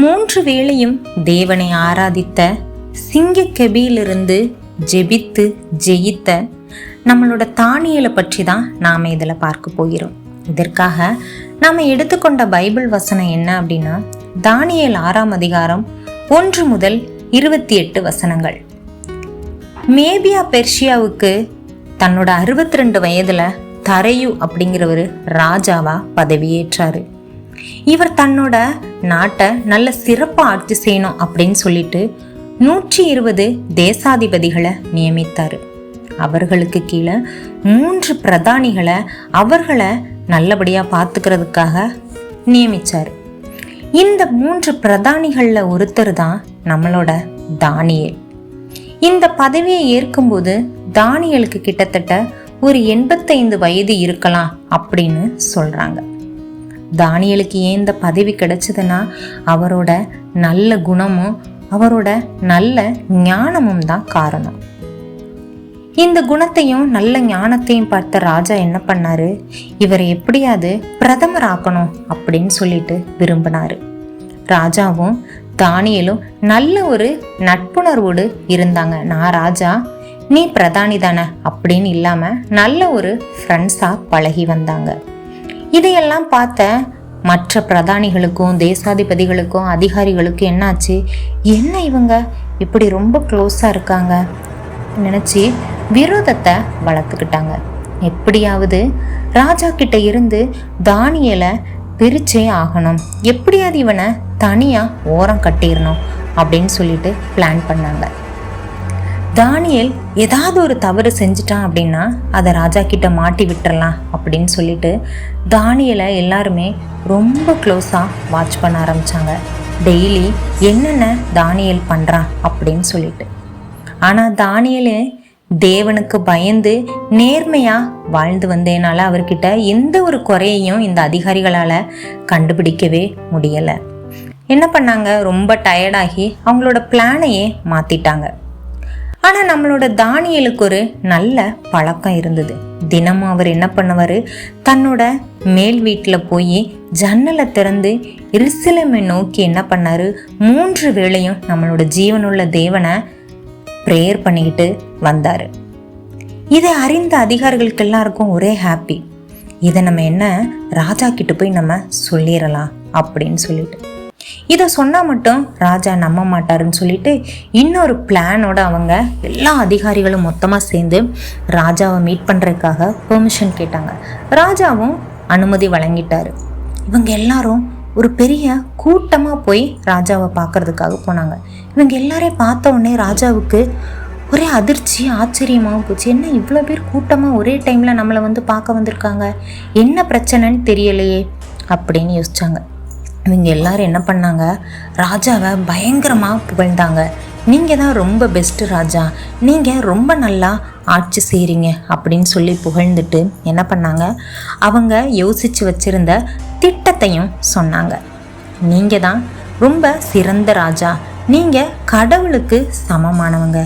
மூன்று வேளையும் தேவனை ஆராதித்த சிங்க கெபியிலிருந்து ஜெபித்து ஜெயித்த நம்மளோட தானியலை பற்றி தான் நாம் இதில் பார்க்க போகிறோம். இதற்காக நாம் எடுத்துக்கொண்ட பைபிள் வசனம் என்ன அப்படின்னா தானியல் ஆறாம் அதிகாரம் ஒன்று முதல் இருபத்தி எட்டு வசனங்கள். மேபியா பெர்ஷியாவுக்கு தன்னோட அறுபத்தி ரெண்டு வயதில் தரையு அப்படிங்கிறவர் ராஜாவா பதவியேற்றாரு. இவர் தன்னோட நாட்டை நல்ல சிறப்பாக ஆட்சி செய்யணும் அப்படின்னு சொல்லிட்டு நூற்றி இருபது தேசாதிபதிகளை நியமித்தார். அவர்களுக்கு கீழே மூன்று பிரதானிகளை அவர்களை நல்லபடியாக பார்த்துக்கிறதுக்காக நியமித்தார் இந்த மூன்று பிரதானிகளில் ஒருத்தர் தான் நம்மளோட தானியல். இந்த பதவியை ஏற்கும்போது தானியலுக்கு கிட்டத்தட்ட ஒரு எண்பத்தைந்து வயது இருக்கலாம் அப்படின்னு சொல்கிறாங்க தானியலுக்கு ஏன் இந்த பதவி கிடைச்சதுன்னா அவரோட நல்ல குணமும் அவரோட நல்ல ஞானமும் தான் காரணம். இந்த குணத்தையும் நல்ல ஞானத்தையும் பார்த்த ராஜா என்ன பண்ணாரு? இவரை எப்படியாவது பிரதமர் ஆக்கணும் அப்படின்னு சொல்லிட்டு விரும்பினாரு. ராஜாவும் தானியலும் நல்ல ஒரு நட்புணர்வோடு இருந்தாங்க. நான் ராஜா நீ பிரதானி தானே? அப்படின்னு இல்லாம நல்ல ஒரு ஃப்ரெண்ட்ஸா பழகி வந்தாங்க. இதையெல்லாம் பார்த்த மற்ற பிரதானிகளுக்கும் தேசாதிபதிகளுக்கும் அதிகாரிகளுக்கும் என்னாச்சு? என்ன இவங்க? இப்படி ரொம்ப க்ளோஸாக இருக்காங்க. நினச்சி விரோதத்தை வளர்த்துக்கிட்டாங்க. எப்படியாவது ராஜா கிட்ட இருந்து தானியலை பிரிச்சே ஆகணும். எப்படியாவது இவனை தனியாக ஓரம் கட்டிடணும் அப்படின்னு சொல்லிட்டு பிளான் பண்ணாங்க. தானியல் ஏதாவது ஒரு தவறு செஞ்சிட்டான் அப்படின்னா அதை ராஜா கிட்ட மாட்டி விட்டுறலாம் அப்படின்னு சொல்லிட்டு தானியலை எல்லாருமே ரொம்ப க்ளோஸாக வாட்ச் பண்ண ஆரம்பித்தாங்க டெய்லி என்னென்ன தானியல் பண்ணுறான் அப்படின்னு சொல்லிட்டு. ஆனால் தானியலே தேவனுக்கு பயந்து நேர்மையாக வாழ்ந்து வந்தேனால அவர்கிட்ட எந்த ஒரு குறையையும் இந்த அதிகாரிகளால் கண்டுபிடிக்கவே முடியலை. என்ன பண்ணாங்க? ரொம்ப டயர்டாகி அவங்களோட பிளானையே மாற்றிட்டாங்க ஆனால் நம்மளோட தானியலுக்கு ஒரு நல்ல பழக்கம் இருந்தது. தினமும் அவர் என்ன பண்ணுவார்? தன்னோட மேல் வீட்டில் போய் ஜன்னலை திறந்து இருசிலமை நோக்கி என்ன பண்ணார்? மூன்று வேளையும் நம்மளோட ஜீவனுள்ள தேவனை ப்ரேயர் பண்ணிக்கிட்டு வந்தார். இதை அறிந்த அதிகாரிகளுக்கு எல்லாருக்கும் ஒரே ஹாப்பி இதை நம்ம என்ன ராஜா கிட்ட போய் நம்ம சொல்லிடலாம் அப்படின்னு சொல்லிட்டு. இதை சொன்னால் மட்டும் ராஜா நம்ப மாட்டாருன்னு சொல்லிட்டு இன்னொரு பிளானோட அவங்க எல்லா அதிகாரிகளும் மொத்தமாக சேர்ந்து ராஜாவை மீட் பண்ணுறதுக்காக பெர்மிஷன் கேட்டாங்க. ராஜாவும் அனுமதி வழங்கிட்டாரு. இவங்க எல்லாரும் ஒரு பெரிய கூட்டமாக போய் ராஜாவை பார்க்கறதுக்காக போனாங்க. இவங்க எல்லாரையும் பார்த்த உடனே ராஜாவுக்கு ஒரே அதிர்ச்சி ஆச்சரியமாக போச்சு. என்ன இவ்வளோ பேர் கூட்டமாக ஒரே டைமில் நம்மளை வந்து பார்க்க வந்திருக்காங்க? என்ன பிரச்சனைன்னு தெரியலையே அப்படின்னு யோசிச்சாங்க. இவங்க எல்லாரும் என்ன பண்ணாங்க? ராஜாவை பயங்கரமாக புகழ்ந்தாங்க. நீங்கள் தான் ரொம்ப பெஸ்ட்டு ராஜா. நீங்கள் ரொம்ப நல்லா ஆட்சி செய்கிறீங்க அப்படின்னு சொல்லி புகழ்ந்துட்டு என்ன பண்ணாங்க? அவங்க யோசித்து வச்சுருந்த திட்டத்தையும் சொன்னாங்க. நீங்கள் தான் ரொம்ப சிறந்த ராஜா. நீங்கள் கடவுளுக்கு சமமானவங்க.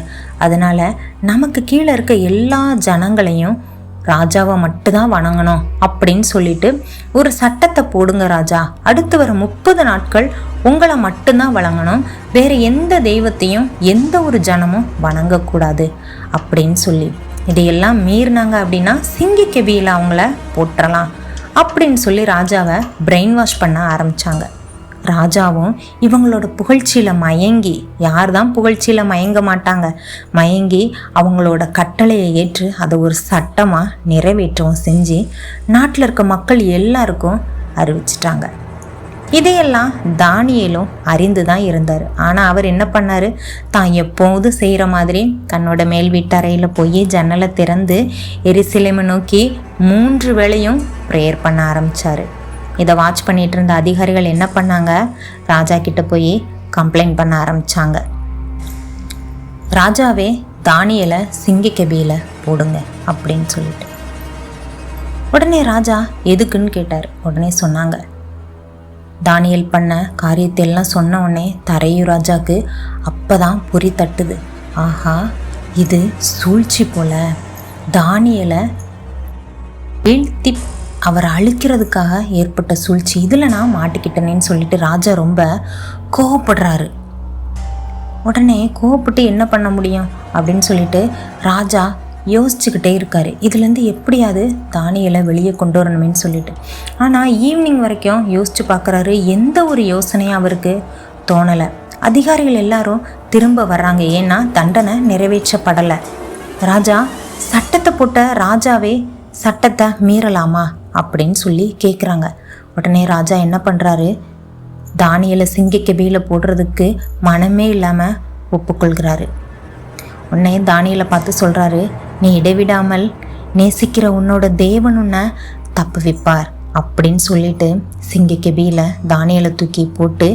அதனால் நமக்கு கீழே இருக்க எல்லா ஜனங்களையும் ராஜாவை மட்டும்தான் வணங்கணும் அப்படின்னு சொல்லிட்டு ஒரு சட்டத்தை போடுங்க ராஜா. அடுத்து வர முப்பது நாட்கள் உங்களை மட்டும்தான் வணங்கணும் வேற எந்த தெய்வத்தையும் எந்த ஒரு ஜனமும் வணங்கக்கூடாது அப்படின்னு சொல்லி. இதையெல்லாம் மீறினாங்க அப்படின்னா சிங்கி கெபியில் அவங்கள போட்டுறலாம் அப்படின்னு சொல்லி ராஜாவை பிரெயின் வாஷ் பண்ண ஆரம்பித்தாங்க ராஜாவும் இவங்களோட புகழ்ச்சியில் மயங்கி யார் தான் புகழ்ச்சியில் மயங்க மாட்டாங்க? மயங்கி அவங்களோட கட்டளையை ஏற்று அதை ஒரு சட்டமாக நிறைவேற்றவும் செஞ்சு நாட்டில் இருக்க மக்கள் எல்லாருக்கும் அறிவிச்சிட்டாங்க. இதையெல்லாம் தானியலும் அறிந்து தான் இருந்தார். ஆனால் அவர் என்ன பண்ணார்? தான் எப்போது செய்கிற மாதிரி தன்னோட மேல் வீட்டறையில் போய் ஜன்னலை திறந்து எரிசிலைமை நோக்கி மூன்று வேளையும் ப்ரேயர் பண்ண ஆரம்பித்தார் இதை வாட்ச் பண்ணிட்டு இருந்த அதிகாரிகள் என்ன பண்ணாங்க? ராஜா கிட்ட போய் கம்ப்ளைண்ட் பண்ண ஆரம்பிச்சாங்க. ராஜாவே தானியலை சிங்க கெபியில் போடுங்க அப்படின்னு சொல்லிட்டு. உடனே ராஜா எதுக்குன்னு? கேட்டார். உடனே சொன்னாங்க தானியல் பண்ண காரியத்தை எல்லாம் சொன்ன உடனே தரையு ராஜாவுக்கு அப்போதான் பொறி தட்டுது. ஆஹா இது சூழ்ச்சி போல. தானியலை வீழ்த்தி அவரை அழிக்கிறதுக்காக ஏற்பட்ட சூழ்ச்சி இதில் நான் மாட்டிக்கிட்டனேன்னு சொல்லிட்டு ராஜா ரொம்ப கோவப்படுறாரு. உடனே கோவப்பட்டு என்ன பண்ண முடியும் அப்படின்னு சொல்லிட்டு ராஜா யோசிச்சுக்கிட்டே இருக்கார். இதுலேருந்து எப்படியாவது தானியலை வெளியே கொண்டு வரணுமேன்னு சொல்லிட்டு. ஆனால் ஈவினிங் வரைக்கும் யோசித்து பார்க்குறாரு எந்த ஒரு யோசனையும் அவருக்கு தோணலை. அதிகாரிகள் எல்லாரும் திரும்ப வர்றாங்க. ஏன்னா தண்டனை நிறைவேற்றப்படலை. ராஜா சட்டத்தை போட்ட ராஜாவே சட்டத்தை மீறலாமா? அப்படின்னு சொல்லி கேட்குறாங்க உடனே ராஜா என்ன பண்ணுறாரு தானியலை சிங்க கெபியில் போடுறதுக்கு மனமே இல்லாமல் ஒப்புக்கொள்கிறாரு. உன்னை தானியலை பார்த்து சொல்கிறாரு நீ இடைவிடாமல் நேசிக்கிற உன்னோட தேவன் உன்னை தப்பு வைப்பார் அப்படின்னு சொல்லிட்டு சிங்கக்கபியில் தானியலை தூக்கி போட்டு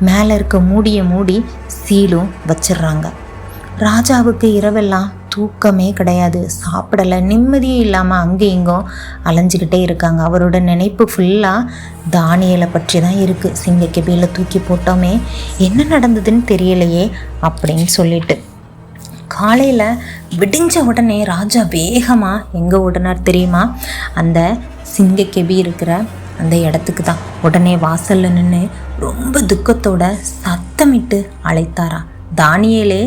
மேலே இருக்க மூடியை மூடி சீலும் வச்சிடுறாங்க. ராஜாவுக்கு இரவெல்லாம் தூக்கமே கிடையாது. சாப்பிடலை நிம்மதியே இல்லாமல் அங்கே இங்கும் அலைஞ்சிக்கிட்டே இருக்காங்க. அவரோட நினைப்பு ஃபுல்லாக தானியலை பற்றி தான் இருக்குது சிங்கக்கபியில் தூக்கி போட்டோமே என்ன நடந்ததுன்னு தெரியலையே அப்படின்னு சொல்லிட்டு. காலையில் விடிஞ்ச உடனே ராஜா வேகமாக எங்கே ஓடினார் தெரியுமா? அந்த சிங்கக்கெபி இருக்கிற அந்த இடத்துக்கு தான். உடனே வாசலில் நின்று ரொம்ப துக்கத்தோட சத்தமிட்டு அழைத்தாரா. தானியலே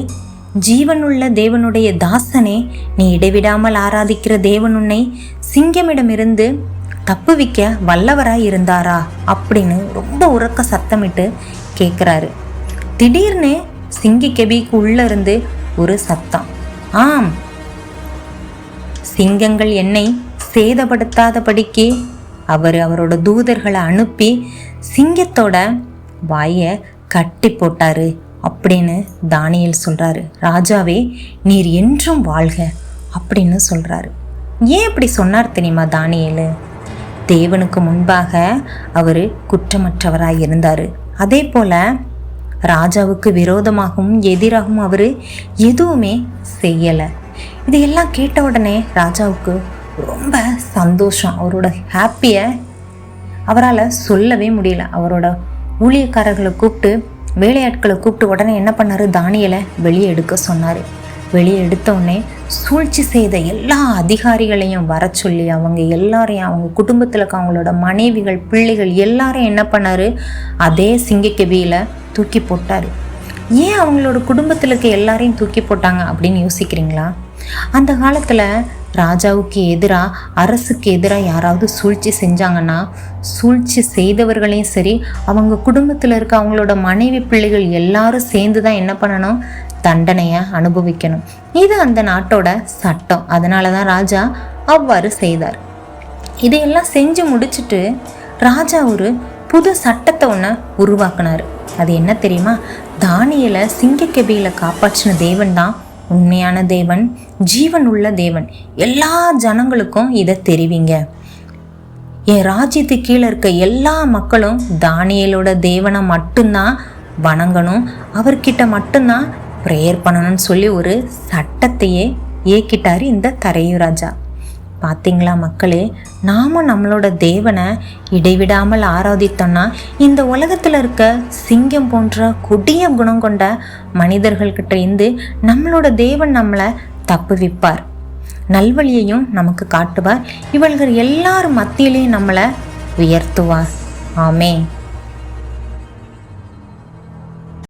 ஜீவனுள்ள தேவனுடைய தாசனே நீ இடைவிடாமல் ஆராதிக்கிற தேவன் உன்னை சிங்கமிடமிருந்து தப்புவிக்க வல்லவராய் இருந்தாரா? அப்படின்னு ரொம்ப உறக்க சத்தமிட்டு கேட்குறாரு திடீர்னு சிங்கி கெபிக்கு உள்ள இருந்து ஒரு சத்தம். ஆம் சிங்கங்கள் என்னை சேதப்படுத்தாதபடிக்கு அவர் அவரோட தூதர்களை அனுப்பி சிங்கத்தோட வாயை கட்டி போட்டாரு. அப்படின்னு தானியல் சொல்கிறாரு ராஜாவே நீர் என்றும் வாழ்க அப்படின்னு சொல்கிறாரு ஏன் இப்படி சொன்னார் தெரியுமா தானியல்? தேவனுக்கு முன்பாக அவர் குற்றமற்றவராக இருந்தார். அதே போல் ராஜாவுக்கு விரோதமாகவும் எதிராகவும் அவர் எதுவுமே செய்யலை. இதையெல்லாம் கேட்ட உடனே ராஜாவுக்கு ரொம்ப சந்தோஷம். அவரோட ஹாப்பியை அவரால் சொல்லவே முடியல. அவரோட ஊழியக்காரர்களை கூப்பிட்டு வேலையாட்களை கூப்பிட்டு உடனே என்ன பண்ணார்? தானியலை வெளியே எடுக்க சொன்னார். வெளியே எடுத்தோடனே சூழ்ச்சி செய்த எல்லா அதிகாரிகளையும் வர சொல்லி அவங்க எல்லாரையும் அவங்க குடும்பத்தில் இருக்க அவங்களோட மனைவிகள் பிள்ளைகள் எல்லாரையும் என்ன பண்ணார்? அதே சிங்கக்கெவியில் தூக்கி போட்டார். ஏன் அவங்களோட குடும்பத்தில் இருக்க எல்லாரையும் தூக்கி போட்டாங்க அப்படின்னு யோசிக்கிறீங்களா? அந்த காலத்தில் ராஜாவுக்கு எதிராக அரசுக்கு எதிராக யாராவது சூழ்ச்சி செஞ்சாங்கன்னா சூழ்ச்சி செய்தவர்களையும் சரி அவங்க குடும்பத்தில் இருக்க அவங்களோட மனைவி பிள்ளைகள் எல்லாரும் சேர்ந்து தான் என்ன பண்ணணும்? தண்டனையை அனுபவிக்கணும். இது அந்த நாட்டோட சட்டம். அதனால தான் ராஜா அவ்வாறு செய்தார். இதையெல்லாம் செஞ்சு முடிச்சுட்டு ராஜா ஒரு புது சட்டத்தை ஒன்று உருவாக்குனார். அது என்ன தெரியுமா? தானியலை சிங்கக்கபியில் காப்பாற்றின தேவன் தான் உண்மையான தேவன் ஜீவன் உள்ள தேவன். எல்லா ஜனங்களுக்கும் இதை தெரிவிங்க. என் ராஜ்யத்து கீழே இருக்க எல்லா மக்களும் தானியலோட தேவனை மட்டும்தான் வணங்கணும். அவர்கிட்ட மட்டும்தான் ப்ரேயர் பண்ணணும்னு சொல்லி ஒரு சட்டத்தையே ஏக்கிட்டார் இந்த தரையு ராஜா பார்த்தீங்களா மக்களே? நாம நம்மளோட தேவனை இடைவிடாமல் ஆராதித்தோம்னா இந்த உலகத்தில் இருக்க சிங்கம் போன்ற கொடிய குணம் கொண்ட மனிதர்கள்கிட்ட இருந்து நம்மளோட தேவன் நம்மளை தப்புவிப்பார். நல்வழியையும் நமக்கு காட்டுவார். இவள்கள் எல்லார் மத்தியிலையும் நம்மளை உயர்த்துவார். ஆமே